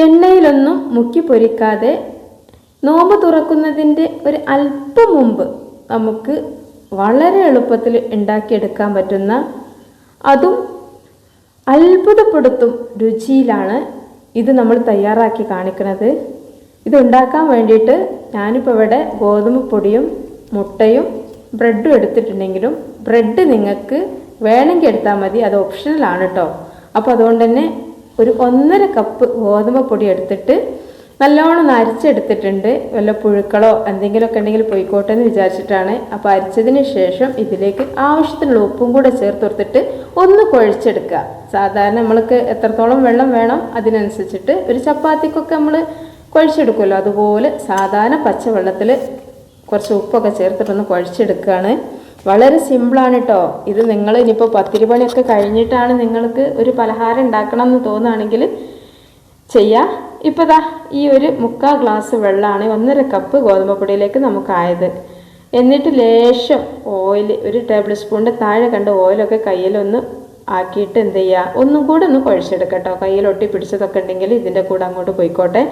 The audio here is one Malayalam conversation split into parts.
എണ്ണയിലൊന്നും മുക്കി പൊരിക്കാതെ നോമ്പ് തുറക്കുന്നതിന്റെ ഒരു അല്പം മുമ്പ് നമുക്ക് വളരെ എളുപ്പത്തിൽ ഉണ്ടാക്കിയെടുക്കാൻ പറ്റുന്ന അതും അത്ഭുതപ്പെടുത്തും രുചിയിലാണ് ഇത് നമ്മൾ തയ്യാറാക്കി കാണിക്കുന്നത്. ഇതുണ്ടാക്കാൻ വേണ്ടിയിട്ട് ഞാനിപ്പോൾ ഇവിടെ ഗോതമ്പ് പൊടിയും മുട്ടയും ബ്രെഡും എടുത്തിട്ടുണ്ടെങ്കിലും ബ്രെഡ് നിങ്ങൾക്ക് വേണമെങ്കിൽ എടുത്താൽ മതി. അത് ഓപ്ഷണലാണ് കേട്ടോ അപ്പോൾ അതുകൊണ്ട് തന്നെ ഒരു ഒന്നര കപ്പ് ഗോതമ്പ് പൊടി എടുത്തിട്ട് നല്ലോണം അരിച്ചെടുത്തിട്ടുണ്ട്. വല്ല പുഴുക്കളോ എന്തെങ്കിലുമൊക്കെ ഉണ്ടെങ്കിൽ പോയിക്കോട്ടെ എന്ന് വിചാരിച്ചിട്ടാണ്. അപ്പോൾ അരിച്ചതിന് ശേഷം ഇതിലേക്ക് ആവശ്യത്തിനുള്ള ഉപ്പും കൂടെ ചേർത്ത് കൊടുത്തിട്ട് ഒന്ന് കുഴച്ചെടുക്കുക. സാധാരണ നമ്മൾക്ക് എത്രത്തോളം വെള്ളം വേണം അതിനനുസരിച്ചിട്ട് ഒരു ചപ്പാത്തിക്കൊക്കെ നമ്മൾ കുഴച്ചെടുക്കുമല്ലോ. അതുപോലെ സാധാരണ പച്ചവെള്ളത്തിൽ കുറച്ച് ഉപ്പൊക്കെ ചേർത്തിട്ടൊന്ന് കുഴച്ചെടുക്കുകയാണ്. വളരെ സിമ്പിളാണ് കേട്ടോ ഇത് നിങ്ങൾ ഇനിയിപ്പോൾ പത്തിരി പണിയൊക്കെ കഴിഞ്ഞിട്ടാണ് നിങ്ങൾക്ക് ഒരു പലഹാരം ഉണ്ടാക്കണം എന്ന് തോന്നുകയാണെങ്കിൽ ചെയ്യാം. ഇപ്പോൾ ദാ ഈ ഒരു മുക്കാൽ ഗ്ലാസ് വെള്ളമാണ് ഒന്നര കപ്പ് ഗോതമ്പ് പൊടിയിലേക്ക് നമുക്കായത് എന്നിട്ട് ലേശം ഓയിൽ ഒരു ടേബിൾ സ്പൂണിന്റെ താഴെ കണ്ട ഓയിലൊക്കെ കയ്യിലൊന്ന് ആക്കിയിട്ട് എന്ത് ചെയ്യുക ഒന്നും കൂടെ ഒന്ന് കുഴച്ചെടുക്കട്ടോ കയ്യിൽ ഒട്ടി പിടിച്ചതൊക്കെ ഉണ്ടെങ്കിൽ ഇതിന്റെ കൂടെ അങ്ങോട്ട് പോയിക്കോട്ടെ.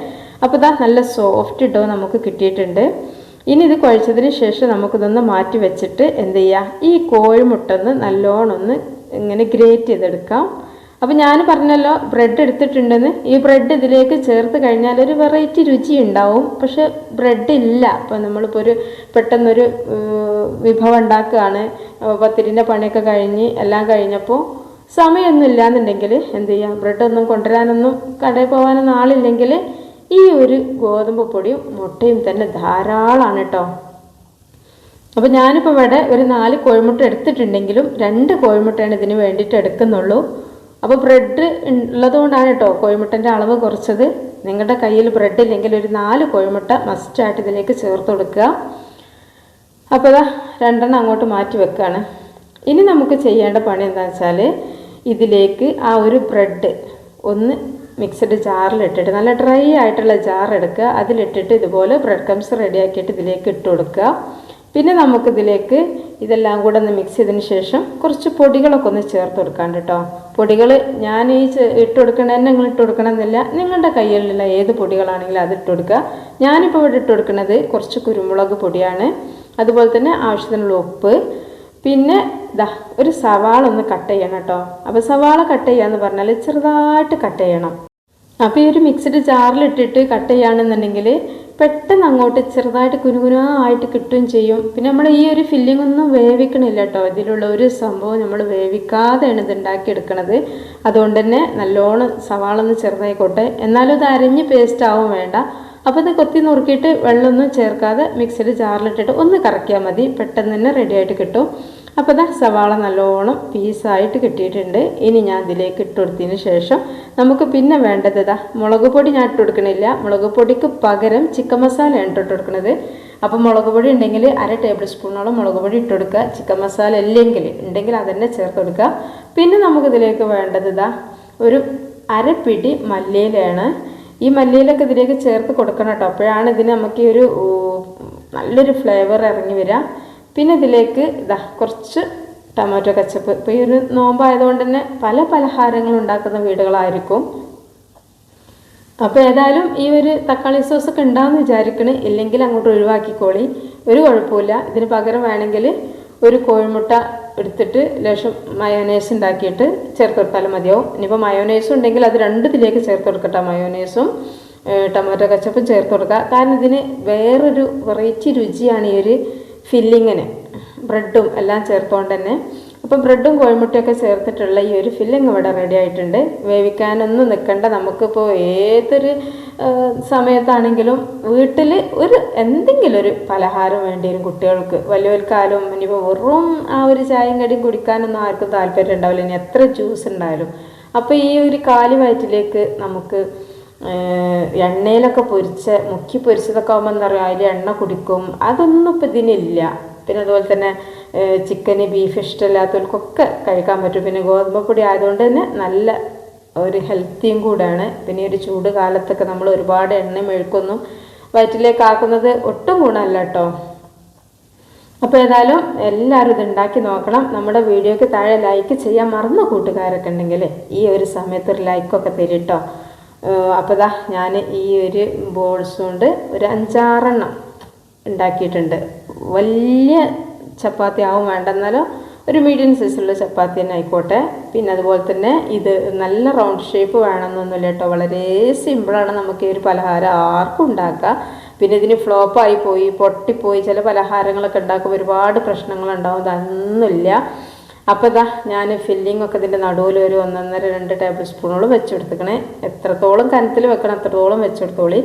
അപ്പോൾ ഇതാ നല്ല സോഫ്റ്റ് ഡോ നമുക്ക് കിട്ടിയിട്ടുണ്ട്. ഇനി ഇത് കുഴച്ചതിന് ശേഷം നമുക്കിതൊന്ന് മാറ്റി വെച്ചിട്ട് എന്ത് ചെയ്യുക ഈ കോഴിമുട്ടൊന്ന് നല്ലോണമൊന്ന് ഇങ്ങനെ ഗ്രേറ്റ് ചെയ്തെടുക്കാം. അപ്പോൾ ഞാൻ പറഞ്ഞല്ലോ ബ്രെഡ് എടുത്തിട്ടുണ്ടെന്ന്. ഈ ബ്രെഡ് ഇതിലേക്ക് ചേർത്ത് കഴിഞ്ഞാൽ ഒരു വെറൈറ്റി രുചി ഉണ്ടാവും. പക്ഷെ ബ്രെഡ് ഇല്ല. അപ്പോൾ നമ്മളിപ്പോൾ ഒരു പെട്ടെന്നൊരു വിഭവം ഉണ്ടാക്കുകയാണ്. പത്തിരിന്റെ പണിയൊക്കെ കഴിഞ്ഞ് എല്ലാം കഴിഞ്ഞപ്പോൾ സമയമൊന്നും ഇല്ലാന്നുണ്ടെങ്കിൽ എന്ത് ചെയ്യാം? ബ്രെഡൊന്നും കൊണ്ടുവരാനൊന്നും കടയിൽ പോകാനൊന്നും ആളില്ലെങ്കിൽ ഈ ഒരു ഗോതമ്പ് പൊടിയും മുട്ടയും തന്നെ ധാരാളമാണ് കേട്ടോ. അപ്പോൾ ഞാനിപ്പോൾ ഇവിടെ ഒരു നാല് കോഴിമുട്ട എടുത്തിട്ടുണ്ടെങ്കിലും രണ്ട് കോഴിമുട്ടയാണ് ഇതിന് വേണ്ടിയിട്ട് എടുക്കുന്നുള്ളൂ. അപ്പോൾ ബ്രെഡ് ഉള്ളതുകൊണ്ടാണ് കേട്ടോ കോഴിമുട്ടന്റെ അളവ് കുറച്ചത്. നിങ്ങളുടെ കയ്യിൽ ബ്രെഡ് ഇല്ലെങ്കിൽ ഒരു നാല് കോഴിമുട്ട മസ്റ്റായിട്ട് ഇതിലേക്ക് ചേർത്ത് കൊടുക്കുക. അപ്പോൾ ഇതാ രണ്ടെണ്ണം അങ്ങോട്ട് മാറ്റി വെക്കുകയാണ് ഇനി നമുക്ക് ചെയ്യേണ്ട പണി എന്താണെന്ന് വെച്ചാൽ ഇതിലേക്ക് ആ ഒരു ബ്രെഡ് ഒന്ന് മിക്സഡ് ജാറിലിട്ടിട്ട് നല്ല ഡ്രൈ ആയിട്ടുള്ള ജാർ എടുക്കുക. അതിലിട്ടിട്ട് ഇതുപോലെ ബ്രെഡ് കംസ് റെഡിയാക്കിയിട്ട് ഇതിലേക്ക് ഇട്ട് കൊടുക്കുക. പിന്നെ നമുക്കിതിലേക്ക് ഇതെല്ലാം കൂടെ ഒന്ന് മിക്സ് ചെയ്തതിന് ശേഷം കുറച്ച് പൊടികളൊക്കെ ഒന്ന് ചേർത്ത് കൊടുക്കാൻ കേട്ടോ പൊടികൾ ഞാൻ ഈ ഇട്ട് കൊടുക്കണ നിങ്ങൾ ഇട്ട് കൊടുക്കണമെന്നില്ല നിങ്ങളുടെ കയ്യിലുള്ള ഏത് പൊടികളാണെങ്കിലും അത് ഇട്ട് കൊടുക്കുക. ഞാനിപ്പോൾ ഇവിടെ ഇട്ട് കൊടുക്കുന്നത് കുറച്ച് കുരുമുളക് പൊടിയാണ്. അതുപോലെ തന്നെ ആവശ്യത്തിനുള്ള ഉപ്പ്. പിന്നെ ദാ ഒരു സവാള ഒന്ന് കട്ട് ചെയ്യണം കേട്ടോ അപ്പോൾ സവാള കട്ട് ചെയ്യാന്ന് പറഞ്ഞാൽ ചെറുതായിട്ട് കട്ട് ചെയ്യണം. അപ്പോൾ ഈ ഒരു മിക്സഡ് ജാറിലിട്ടിട്ട് കട്ട് ചെയ്യുകയാണെന്നുണ്ടെങ്കിൽ പെട്ടെന്ന് അങ്ങോട്ട് ചെറുതായിട്ട് കുനുകുനാ ആയിട്ട് കിട്ടുകയും ചെയ്യും. പിന്നെ നമ്മൾ ഈ ഒരു ഫില്ലിംഗ് ഒന്നും വേവിക്കണില്ല കേട്ടോ ഇതിലുള്ള ഒരു സംഭവം നമ്മൾ വേവിക്കാതെയാണ് ഇത് ഉണ്ടാക്കിയെടുക്കണത്. അതുകൊണ്ട് തന്നെ നല്ലോണം സവാള ഒന്ന് ചെറുതായിക്കോട്ടെ. എന്നാലും ഇത് അരഞ്ഞ് പേസ്റ്റ് ആവും വേണ്ട. അപ്പോൾ ഇത് കൊത്തി നുറുക്കിയിട്ട് വെള്ളമൊന്നും ചേർക്കാതെ മിക്സിയിൽ ജാറിലിട്ടിട്ട് ഒന്ന് കറക്കിയാൽ മതി. പെട്ടെന്ന് തന്നെ റെഡിയായിട്ട് കിട്ടും. അപ്പോൾ ഇതാ സവാള നല്ലോണം പീസായിട്ട് കിട്ടിയിട്ടുണ്ട്. ഇനി ഞാൻ അതിലേക്ക് ഇട്ട് കൊടുത്തതിന് ശേഷം നമുക്ക് പിന്നെ വേണ്ടത് ഇതാ മുളക് പൊടി ഞാൻ ഇട്ട് കൊടുക്കണില്ല. മുളക് പൊടിക്ക് പകരം ചിക്കൻ മസാലയാണ് ഇട്ടിട്ട് കൊടുക്കുന്നത് അപ്പോൾ മുളക് പൊടി ഉണ്ടെങ്കിൽ അര ടേബിൾ സ്പൂണോളം മുളക് പൊടി ഇട്ട് കൊടുക്കുക. ചിക്കൻ മസാല ഇല്ലെങ്കിൽ ഉണ്ടെങ്കിൽ അതന്നെ ചേർത്ത് കൊടുക്കുക. പിന്നെ നമുക്കിതിലേക്ക് വേണ്ടത് ഇതാ ഒരു അരപ്പിടി മല്ലിയിലയാണ്. ഈ മല്ലിയിലൊക്കെ ഇതിലേക്ക് ചേർത്ത് കൊടുക്കണം കേട്ടോ. അപ്പോഴാണ് ഇതിന് നമുക്ക് ഈ ഒരു നല്ലൊരു ഫ്ലേവർ ഇറങ്ങി വരിക. പിന്നെ ഇതിലേക്ക് ഇതാ കുറച്ച് ടൊമാറ്റോ കച്ചപ്പ്. ഇപ്പോൾ ഈ ഒരു നോമ്പായതുകൊണ്ട് തന്നെ പല പലഹാരങ്ങൾ ഉണ്ടാക്കുന്ന വീടുകളായിരിക്കും. അപ്പോൾ ഏതായാലും ഈ ഒരു തക്കാളി സോസ് ഒക്കെ ഉണ്ടാകുമെന്ന് വിചാരിക്കണ്. ഇല്ലെങ്കിൽ അങ്ങോട്ട് ഒഴിവാക്കിക്കോളി. ഒരു കുഴപ്പമില്ല. ഇതിന് പകരം വേണമെങ്കിൽ ഒരു കോഴിമുട്ട എടുത്തിട്ട് ലേശം മയോനൈസ് ഉണ്ടാക്കിയിട്ട് ചേർത്ത് കൊടുത്താലും മതിയാവും. ഇനിയിപ്പോൾ മയോനൈസും ഉണ്ടെങ്കിൽ അത് രണ്ടിതിലേക്ക് ചേർത്ത് കൊടുക്കട്ടെ. മയോനൈസും ടൊമാറ്റോ കച്ചപ്പും ചേർത്ത് കൊടുക്കുക. കാരണം ഇതിന് വേറൊരു വെറൈറ്റി രുചിയാണ് ഈ ഒരു ഫില്ലിങ്ങിന് ബ്രെഡും എല്ലാം ചേർത്തുകൊണ്ട് തന്നെ. അപ്പോൾ ബ്രെഡും കോഴിമുട്ടയൊക്കെ ചേർത്തിട്ടുള്ള ഈ ഒരു ഫില്ലിങ് ഇവിടെ റെഡി ആയിട്ടുണ്ട്. വേവിക്കാനൊന്നും നിൽക്കണ്ട നമുക്കിപ്പോൾ ഏതൊരു സമയത്താണെങ്കിലും വീട്ടിൽ ഒരു എന്തെങ്കിലും ഒരു പലഹാരം വേണ്ടി വരും കുട്ടികൾക്ക്. വലിയവർക്കാലും ഇനിയിപ്പോൾ വെറും ആ ഒരു ചായയും കടിയും കുടിക്കാനൊന്നും ആർക്കും താല്പര്യം ഉണ്ടാവില്ല ഇനി എത്ര ജ്യൂസ് ഉണ്ടായാലും. അപ്പോൾ ഈ ഒരു കാലി വയറ്റിലേക്ക് നമുക്ക് എണ്ണയിലൊക്കെ പൊരിച്ച മുക്കി പൊരിച്ചതൊക്കെ ആകുമ്പോൾ എന്താ പറയുക അതിൽ എണ്ണ കുടിക്കും. അതൊന്നും ഇപ്പം ഇതിനില്ല. പിന്നെ അതുപോലെ തന്നെ ചിക്കന് ബീഫ് ഇഷ്ടമില്ലാത്തവർക്കൊക്കെ കഴിക്കാൻ പറ്റും. പിന്നെ ഗോതമ്പ് പൊടി ആയതുകൊണ്ട് തന്നെ നല്ല ഒരു ഹെൽത്തിയും കൂടെയാണ് പിന്നെ ഒരു ചൂട് കാലത്തൊക്കെ നമ്മൾ ഒരുപാട് എണ്ണ മെഴുക്കൊന്നും വയറ്റിലേക്ക് ആക്കുന്നത് ഒട്ടും ഗുണമല്ല കേട്ടോ അപ്പോൾ ഏതായാലും എല്ലാവരും ഇത് ഉണ്ടാക്കി നോക്കണം. നമ്മുടെ വീഡിയോയ്ക്ക് താഴെ ലൈക്ക് ചെയ്യാൻ മറന്ന കൂട്ടുകാരൊക്കെ ഉണ്ടെങ്കിൽ ഈ ഒരു സമയത്ത് ഒരു ലൈക്കൊക്കെ തരും കേട്ടോ അപ്പോൾ ദാ ഞാൻ ഈ ഒരു ബോൾസ് കൊണ്ട് ഒരു അഞ്ചാറെണ്ണം ഉണ്ടാക്കിയിട്ടുണ്ട്. വലിയ ചപ്പാത്തി ആവും വേണ്ടെന്നാലും ഒരു മീഡിയം സൈസുള്ള ചപ്പാത്തി തന്നെ ആയിക്കോട്ടെ. പിന്നെ അതുപോലെ തന്നെ ഇത് നല്ല റൗണ്ട് ഷേപ്പ് വേണമെന്നൊന്നുമില്ല കേട്ടോ. വളരെ സിമ്പിളാണ് നമുക്ക് ഈ ഒരു പലഹാരം ആർക്കും ഉണ്ടാക്കാം. പിന്നെ ഇതിന് ഫ്ലോപ്പായി പോയി പൊട്ടിപ്പോയി ചില പലഹാരങ്ങളൊക്കെ ഉണ്ടാക്കുമ്പോൾ ഒരുപാട് പ്രശ്നങ്ങളുണ്ടാവും. അതൊന്നുമില്ല അപ്പോൾ ഇതാ ഞാൻ ഫില്ലിംഗ് ഒക്കെ ഇതിന്റെ നടുവിൽ ഒരു ഒന്നൊന്നര രണ്ട് ടേബിൾ സ്പൂണോളം വെച്ചെടുത്തുക്കണേ. എത്രത്തോളം കനത്തിൽ വെക്കണം അത്രത്തോളം വെച്ചെടുത്തോളി.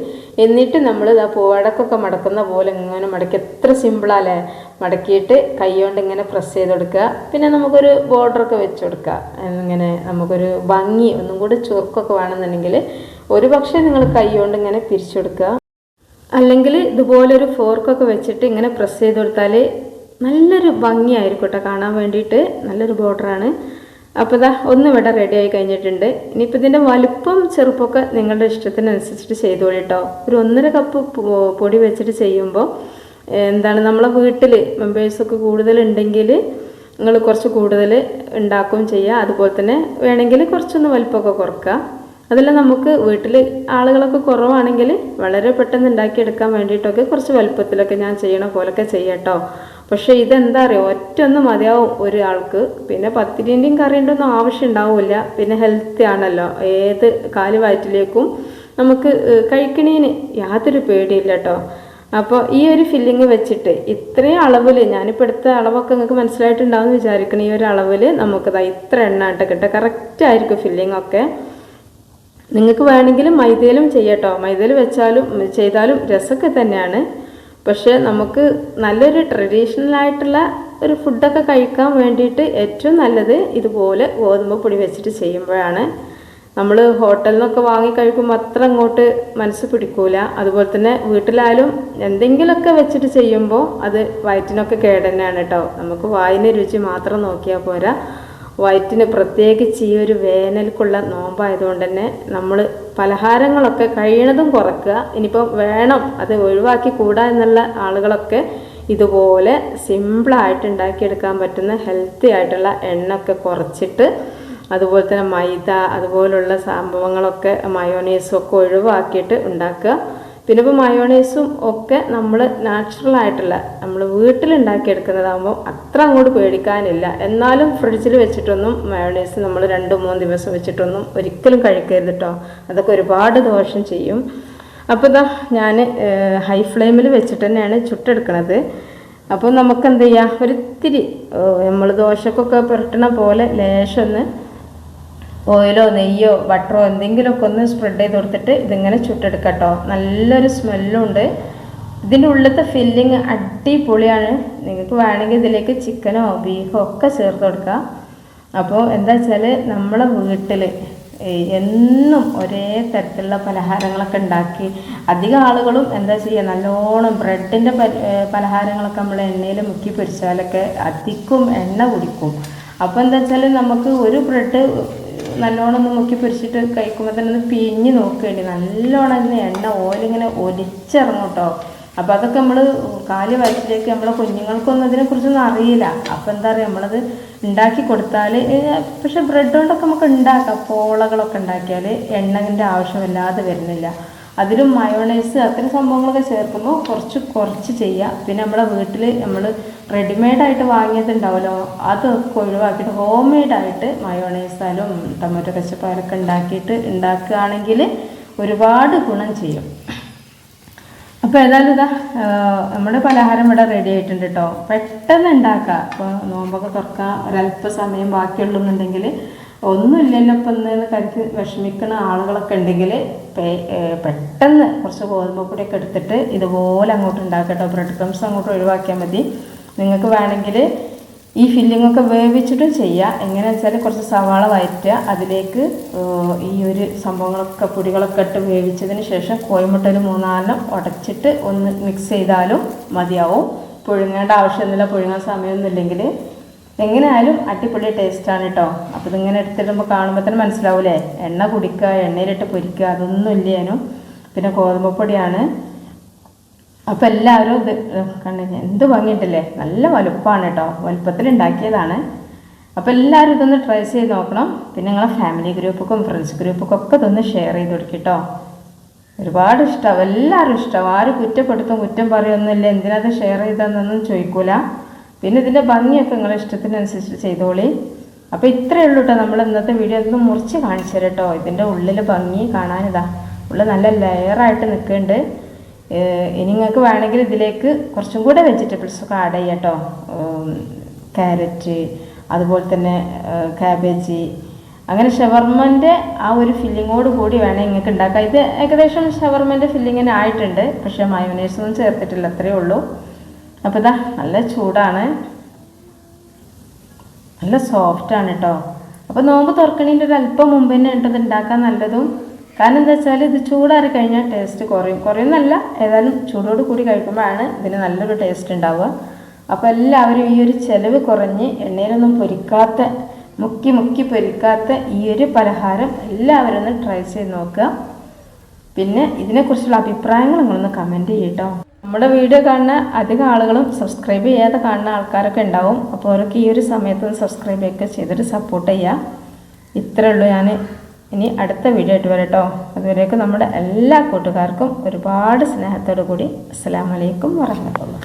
എന്നിട്ട് നമ്മൾ ഇതാ പൂവടക്കൊക്കെ മടക്കുന്ന പോലെ ഇങ്ങനെ മടക്കി എത്ര സിമ്പിളാല്ലേ മടക്കിയിട്ട് കൈകൊണ്ട് ഇങ്ങനെ പ്രസ് ചെയ്ത് കൊടുക്കുക പിന്നെ നമുക്കൊരു ബോർഡറൊക്കെ വെച്ച് കൊടുക്കുക ഇങ്ങനെ നമുക്കൊരു ഭംഗി ഒന്നും കൂടി ചുരുക്കൊക്കെ വേണമെന്നുണ്ടെങ്കിൽ ഒരു പക്ഷേ നിങ്ങൾ കൈകൊണ്ട് ഇങ്ങനെ പിരിച്ചെടുക്കുക. അല്ലെങ്കിൽ ഇതുപോലൊരു ഫോർക്കൊക്കെ വെച്ചിട്ട് ഇങ്ങനെ പ്രസ് ചെയ്ത് കൊടുത്താൽ നല്ലൊരു ഭംഗിയായിരിക്കും കേട്ടോ കാണാൻ വേണ്ടിയിട്ട്. നല്ലൊരു ബോർഡറാണ്. അപ്പോൾ ഇതാ ഒന്ന് ഇവിടെ റെഡി ആയി കഴിഞ്ഞിട്ടുണ്ട്. ഇനിയിപ്പോൾ ഇതിന്റെ വലുപ്പം ചെറുപ്പമൊക്കെ നിങ്ങളുടെ ഇഷ്ടത്തിനനുസരിച്ചിട്ട് ചെയ്തോളി കേട്ടോ. ഒരു ഒന്നര കപ്പ് പൊടി വെച്ചിട്ട് ചെയ്യുമ്പോൾ എന്താണ് നമ്മളെ വീട്ടിൽ മെമ്പേഴ്സൊക്കെ കൂടുതലുണ്ടെങ്കിൽ നിങ്ങൾ കുറച്ച് കൂടുതൽ ഉണ്ടാക്കുകയും ചെയ്യുക അതുപോലെ തന്നെ വേണമെങ്കിൽ കുറച്ചൊന്ന് വലുപ്പമൊക്കെ കുറക്കുക അതെല്ലാം നമുക്ക് വീട്ടിൽ ആളുകളൊക്കെ കുറവാണെങ്കിൽ വളരെ പെട്ടെന്ന് ഉണ്ടാക്കിയെടുക്കാൻ വേണ്ടിയിട്ടൊക്കെ കുറച്ച് വലുപ്പത്തിലൊക്കെ ഞാൻ ചെയ്യണ പോലൊക്കെ ചെയ്യട്ടോ പക്ഷേ ഇതെന്താ അറിയോ? ഒറ്റ ഒന്ന് മതിയാവും ഒരാൾക്ക്. പിന്നെ പത്തിരിന്റെയും കറിന്റെ ഒന്നും ആവശ്യം ഉണ്ടാവില്ല. പിന്നെ ഹെൽത്തി ആണല്ലോ. ഏത് കാൽ വയറ്റിലേക്കും നമുക്ക് കഴിക്കണേന് യാതൊരു പേടിയില്ല കേട്ടോ അപ്പോൾ ഈ ഒരു ഫില്ലിങ് വെച്ചിട്ട് ഇത്രയും അളവിൽ ഞാനിപ്പോൾ എടുത്ത അളവൊക്കെ നിങ്ങൾക്ക് മനസ്സിലായിട്ടുണ്ടാവും എന്ന് വിചാരിക്കണം ഈ ഒരു അളവിൽ നമുക്കതാ ഇത്ര എണ്ണ ആയിട്ട് കിട്ടുക. കറക്റ്റ് ആയിരിക്കും ഫില്ലിംഗ് ഒക്കെ. നിങ്ങൾക്ക് വേണമെങ്കിൽ മൈദയിലും ചെയ്യട്ടോ മൈദയിൽ വെച്ചാലും ചെയ്താലും രസമൊക്കെ തന്നെയാണ്. പക്ഷേ നമുക്ക് നല്ലൊരു ട്രഡീഷണൽ ആയിട്ടുള്ള ഒരു ഫുഡൊക്കെ കഴിക്കാൻ വേണ്ടിയിട്ട് ഏറ്റവും നല്ലത് ഇതുപോലെ ഗോതമ്പ് പൊടി വെച്ചിട്ട് ചെയ്യുമ്പോഴാണ്. നമ്മൾ ഹോട്ടലിൽ നിന്നൊക്കെ വാങ്ങി കഴിക്കുമ്പോൾ അത്ര അങ്ങോട്ട് മനസ്സ് പിടിക്കൂല. അതുപോലെ തന്നെ വീട്ടിലായാലും എന്തെങ്കിലുമൊക്കെ വെച്ചിട്ട് ചെയ്യുമ്പോൾ അത് വയറ്റിനൊക്കെ കേട് തന്നെയാണ് കേട്ടോ നമുക്ക് വായിന് രുചി മാത്രം നോക്കിയാൽ പോരാ. വയറ്റിന് പ്രത്യേകിച്ച് ഈ ഒരു വേനൽക്കുള്ള നോമ്പായതുകൊണ്ട് തന്നെ നമ്മൾ പലഹാരങ്ങളൊക്കെ കഴിയണതും കുറക്കുക. ഇനിയിപ്പം വേണം അത് ഒഴിവാക്കി കൂടാ എന്നുള്ള ആളുകളൊക്കെ ഇതുപോലെ സിമ്പിളായിട്ട് ഉണ്ടാക്കിയെടുക്കാൻ പറ്റുന്ന ഹെൽത്തി ആയിട്ടുള്ള എണ്ണൊക്കെ കുറച്ചിട്ട് അതുപോലെ തന്നെ മൈദ അതുപോലുള്ള സംഭവങ്ങളൊക്കെ മയോണൈസും ഒക്കെ ഒഴിവാക്കിയിട്ട് ഉണ്ടാക്കുക. പിന്നെ ഇപ്പോൾ മയോണൈസും ഒക്കെ നമ്മൾ നാച്ചുറൽ ആയിട്ടുള്ള നമ്മൾ വീട്ടിലുണ്ടാക്കിയെടുക്കുന്നതാകുമ്പോൾ അത്ര അങ്ങോട്ട് പേടിക്കാനില്ല. എന്നാലും ഫ്രിഡ്ജിൽ വെച്ചിട്ടൊന്നും മയോണൈസ് നമ്മൾ രണ്ട് മൂന്ന് ദിവസം വെച്ചിട്ടൊന്നും ഒരിക്കലും കഴിക്കരുത് കേട്ടോ അതൊക്കെ ഒരുപാട് ദോഷം ചെയ്യും. അപ്പോൾ ഇതാ ഞാൻ ഹൈ ഫ്ലെയിമിൽ വെച്ചിട്ട് തന്നെയാണ് ചുട്ടെടുക്കണത്. അപ്പോൾ നമുക്ക് എന്ത് ചെയ്യാം ഒരിത്തിരി നമ്മൾ ദോശക്കൊക്കെ പുരട്ടണ പോലെ ലേശം ഒന്ന് ഓയിലോ നെയ്യോ ബട്ടറോ എന്തെങ്കിലുമൊക്കെ ഒന്ന് സ്പ്രെഡ് ചെയ്ത് കൊടുത്തിട്ട് ഇതിങ്ങനെ ചുട്ടെടുക്കട്ടോ. നല്ലൊരു സ്മെല്ലും ഉണ്ട്. ഇതിന്റെ ഉള്ളിലത്തെ ഫില്ലിങ് അടിപൊളിയാണ്. നിങ്ങൾക്ക് വേണമെങ്കിൽ ഇതിലേക്ക് ചിക്കനോ ബീഫോ ഒക്കെ ചേർത്ത് കൊടുക്കാം. അപ്പോൾ എന്താ വെച്ചാൽ നമ്മളെ വീട്ടിൽ എന്നും ഒരേ തരത്തിലുള്ള പലഹാരങ്ങളൊക്കെ ഉണ്ടാക്കി അധികം ആളുകളും എന്താ ചെയ്യുക നല്ലോണം ബ്രെഡിന്റെ പലഹാരങ്ങളൊക്കെ നമ്മൾ എണ്ണയിൽ മുക്കി പൊരിച്ചാലൊക്കെ അധികം എണ്ണ കുടിക്കും. അപ്പോൾ എന്താ വെച്ചാൽ നമുക്ക് ഒരു ബ്രെഡ് നല്ലോണം ഒന്ന് മുക്കി പൊരിച്ചിട്ട് കഴിക്കുമ്പോൾ തന്നെ ഒന്ന് പിഴിഞ്ഞ് നോക്കേണ്ടി നല്ലോണം അതിന് എണ്ണ ഓയിലിങ്ങനെ ഒലിച്ചിറങ്ങും കേട്ടോ. അപ്പോൾ അതൊക്കെ നമ്മൾ കാൽ വയറ്റിലേക്ക് നമ്മളെ കുഞ്ഞുങ്ങൾക്കൊന്നും ഇതിനെക്കുറിച്ചൊന്നും അറിയില്ല. അപ്പോൾ എന്താ പറയുക നമ്മളത് ഉണ്ടാക്കി കൊടുത്താൽ പക്ഷെ ബ്രെഡ് കൊണ്ടൊക്കെ നമുക്ക് ഉണ്ടാക്കാം. പോളകളൊക്കെ ഉണ്ടാക്കിയാൽ എണ്ണന്റെ ആവശ്യമില്ലാതെ വരുന്നില്ല. അതിലും മയോണൈസ് അത്തരം സംഭവങ്ങളൊക്കെ ചേർക്കുമ്പോൾ കുറച്ച് കുറച്ച് ചെയ്യുക. പിന്നെ നമ്മുടെ വീട്ടിൽ നമ്മൾ റെഡിമെയ്ഡായിട്ട് വാങ്ങിയതുണ്ടാവുമല്ലോ അതൊക്കെ ഒഴിവാക്കിയിട്ട് ഹോം മെയ്ഡായിട്ട് മയോണൈസാലും ടൊമാറ്റോ കച്ചപ്പാലൊക്കെ ഉണ്ടാക്കിയിട്ട് ഉണ്ടാക്കുകയാണെങ്കിൽ ഒരുപാട് ഗുണം ചെയ്യും. അപ്പോൾ ഏതായാലും ഇതാ നമ്മുടെ പലഹാരം ഇവിടെ റെഡി ആയിട്ടുണ്ട് കേട്ടോ പെട്ടെന്ന് ഉണ്ടാക്കുക അപ്പോൾ നോമ്പൊക്കെ തുറക്കുക ഒരല്പ സമയം ബാക്കിയുള്ളൂന്നുണ്ടെങ്കിൽ ഒന്നുമില്ലല്ലോ ഇപ്പം ഇന്ന് കരുതി വിഷമിക്കുന്ന ആളുകളൊക്കെ ഉണ്ടെങ്കിൽ പെട്ടെന്ന് കുറച്ച് ഗോതമ്പ് പൊടിയൊക്കെ എടുത്തിട്ട് ഇതുപോലെ അങ്ങോട്ട് ഉണ്ടാക്കട്ടോ. ബ്രെഡ് ക്രംസ് അങ്ങോട്ട് ഒഴിവാക്കിയാൽ മതി. നിങ്ങൾക്ക് വേണമെങ്കിൽ ഈ ഫില്ലിംഗ് ഒക്കെ വേവിച്ചിട്ടും ചെയ്യാം. എങ്ങനെയാണെന്ന് വെച്ചാൽ കുറച്ച് സവാള വയറ്റുക. അതിലേക്ക് ഈ ഒരു സംഭവങ്ങളൊക്കെ പൊടികളൊക്കെ ഇട്ട് വേവിച്ചതിന് ശേഷം കോയമുട്ട ഒരു മൂന്നാലെണ്ണം ഉടച്ചിട്ട് ഒന്ന് മിക്സ് ചെയ്താലും മതിയാവും. പുഴുങ്ങേണ്ട ആവശ്യമൊന്നുമില്ല പുഴുങ്ങാൻ സമയമൊന്നുമില്ലെങ്കിൽ എങ്ങനെയായാലും അടിപൊളി ടേസ്റ്റാണ് കേട്ടോ അപ്പോൾ ഇതിങ്ങനെ എടുത്തിടുമ്പോൾ കാണുമ്പോൾ തന്നെ മനസ്സിലാവൂലേ? എണ്ണ കുടിക്കുക എണ്ണയിലിട്ട് പൊരിക്കുക അതൊന്നും ഇല്ലേനും. പിന്നെ ഗോതമ്പ് പൊടിയാണ് അപ്പോൾ എല്ലാവരും ഇത് കണ്ടു? എന്ത് ഭംഗിയിട്ടില്ലേ നല്ല വലുപ്പമാണ് കേട്ടോ വലുപ്പത്തിൽ ഉണ്ടാക്കിയതാണ്. അപ്പോൾ എല്ലാവരും ഇതൊന്ന് ട്രൈ ചെയ്ത് നോക്കണം. പിന്നെ നിങ്ങളെ ഫാമിലി ഗ്രൂപ്പൊക്കെ ഫ്രണ്ട്സ് ഗ്രൂപ്പൊക്കെ ഒക്കെ ഇതൊന്ന് ഷെയർ ചെയ്ത് കൊടുക്കും കേട്ടോ ഒരുപാട് ഇഷ്ടമാവും എല്ലാവരും ഇഷ്ടമാവും ആരും കുറ്റപ്പെടുത്തും കുറ്റം പറയൊന്നുമില്ല എന്തിനാത് ഷെയർ ചെയ്തതെന്നൊന്നും ചോദിക്കൂല. പിന്നെ ഇതിന്റെ ഭംഗിയൊക്കെ നിങ്ങളുടെ ഇഷ്ടത്തിനനുസരിച്ച് ചെയ്തോളി. അപ്പോൾ ഇത്രയേ ഉള്ളൂ കേട്ടോ നമ്മൾ ഇന്നത്തെ വീഡിയോ ഒന്ന് മുറിച്ച് കാണിച്ചു തരാം കേട്ടോ ഇതിന്റെ ഉള്ളിൽ ഭംഗി കാണാനിതാ ഉള്ളിൽ നല്ല ലെയറായിട്ട് നിൽക്കുന്നുണ്ട്. ഇനി നിങ്ങൾക്ക് വേണമെങ്കിൽ ഇതിലേക്ക് കുറച്ചും കൂടെ വെജിറ്റബിൾസൊക്കെ ആഡ് ചെയ്യാം കേട്ടോ ക്യാരറ്റ് അതുപോലെ തന്നെ ക്യാബേജ് അങ്ങനെ ഷവർമ്മന്റെ ആ ഒരു ഫില്ലിങ്ങോട് കൂടി വേണം നിങ്ങൾക്ക് ഉണ്ടാക്കാം. ഇത് ഏകദേശം ഷവർമ്മന്റെ ഫില്ലിങ്ങിന് ആയിട്ടുണ്ട്. പക്ഷേ മയോനൈസൊന്നും ചേർത്തിട്ടില്ല. അത്രയേ ഉള്ളൂ. അപ്പോൾ ഇതാ നല്ല ചൂടാണ്. നല്ല സോഫ്റ്റ് ആണ് കേട്ടോ അപ്പോൾ നോമ്പ് തുറക്കണേന്റെ ഒരു അല്പം മുമ്പ് തന്നെ ഇത് ഉണ്ടാക്കാൻ നല്ലതും. കാരണം എന്താ വെച്ചാൽ ഇത് ചൂടാറി കഴിഞ്ഞാൽ ടേസ്റ്റ് കുറയും. കുറയുന്നല്ല ഏതായാലും ചൂടോട് കൂടി കഴിക്കുമ്പോഴാണ് ഇതിന് നല്ലൊരു ടേസ്റ്റ് ഉണ്ടാവുക അപ്പോൾ എല്ലാവരും ഈ ഒരു ചിലവ് കുറഞ്ഞ് എണ്ണയിലൊന്നും പൊരിക്കാത്ത മുക്കി മുക്കി പൊരിക്കാത്ത ഈ ഒരു പലഹാരം എല്ലാവരും ഒന്ന് ട്രൈ ചെയ്ത് നോക്കുക. പിന്നെ ഇതിനെക്കുറിച്ചുള്ള അഭിപ്രായങ്ങൾ നിങ്ങളൊന്ന് കമന്റ് ചെയ്യട്ടോ നമ്മുടെ വീഡിയോ കാണുന്ന അധികം ആളുകളും സബ്സ്ക്രൈബ് ചെയ്യാതെ കാണുന്ന ആൾക്കാരൊക്കെ ഉണ്ടാവും. അപ്പോൾ അവർക്ക് ഈ ഒരു സമയത്ത് സബ്സ്ക്രൈബ് ഒക്കെ ചെയ്തിട്ട് സപ്പോർട്ട് ചെയ്യുക ഇത്രയേ ഉള്ളൂ ഞാൻ. ഇനി അടുത്ത വീഡിയോ ആയിട്ട് വരട്ടോ അതുവരേക്കും നമ്മുടെ എല്ലാ കൂട്ടുകാർക്കും ഒരുപാട് സ്നേഹത്തോടു കൂടി അസ്സാം വലൈക്കും വറഹമത്തുള്ള